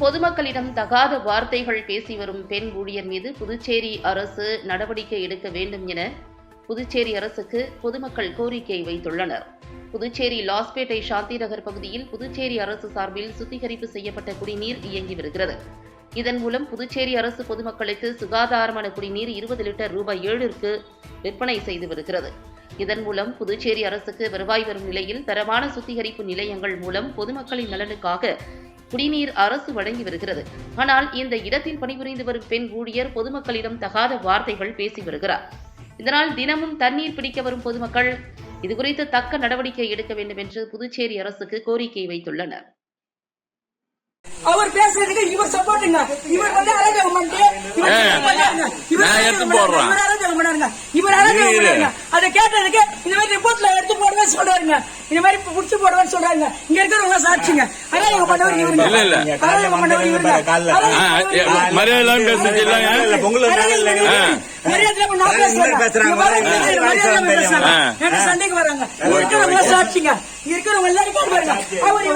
பொதுமக்களிடம் தகாத வார்த்தைகள் பேசி வரும் பெண் ஊழியர் மீது புதுச்சேரி அரசு நடவடிக்கை எடுக்க வேண்டும் என புதுச்சேரி அரசுக்கு பொதுமக்கள் கோரிக்கை வைத்துள்ளனர். புதுச்சேரி லாஸ்பேட்டை சாந்தி நகர் பகுதியில் புதுச்சேரி அரசு சார்பில் சுத்திகரிப்பு செய்யப்பட்ட குடிநீர் இயங்கி வருகிறது. இதன் மூலம் புதுச்சேரி அரசு பொதுமக்களுக்கு சுகாதாரமான குடிநீர் இருபது லிட்டர் ரூபாய் ஏழிற்கு விற்பனை செய்து வருகிறது. இதன் மூலம் புதுச்சேரி அரசுக்கு வருவாய் வரும் நிலையில் தரமான சுத்திகரிப்பு நிலையங்கள் மூலம் பொதுமக்களின் நலனுக்காக குடிநீர் அரசு வழங்கி வருகிறது ஆனால் இந்த இடத்தில் பணிபுரிந்து வரும் பெண் ஊழியர் பொதுமக்களிடம் தகாத வார்த்தைகள் பேசி வருகிறார் இதனால் தினமும் தண்ணீர் பிடிக்க வரும் பொதுமக்கள் இதுகுறித்து தக்க நடவடிக்கை எடுக்க வேண்டும் என்று புதுச்சேரி அரசுக்கு கோரிக்கை வைத்துள்ளனர் அவர் பேசுறதுக்கு இவர் சப்போர்ட்டுங்க இவர் வந்து பண்ணிட்டு இவர் பண்ணாருங்க. இவர் எடுத்து பண்ணாருங்க. அதை கேட்டதுக்கு இந்த மாதிரி ரிப்போர்ட்ல எடுத்து போடுவேன்னு சொல்றாருங்க. இந்த மாதிரி புடிச்சு போடுவேன்னு சொல்றாங்க இங்க இருக்கிறவங்க சாட்சிங்க. அராஜகம் பண்ணவர் இவருங்க. இல்ல, இல்ல. அராஜகம் பண்ணவர் இவருங்க. மரியாதை பேசுறது இல்லைங்க இல்ல, பொங்கல் சண்டைக்கு வராங்க. இருக்கிறவங்க சாட்சிங்க. இருக்கிறவங்க எல்லாரும் பாருங்க. அவர்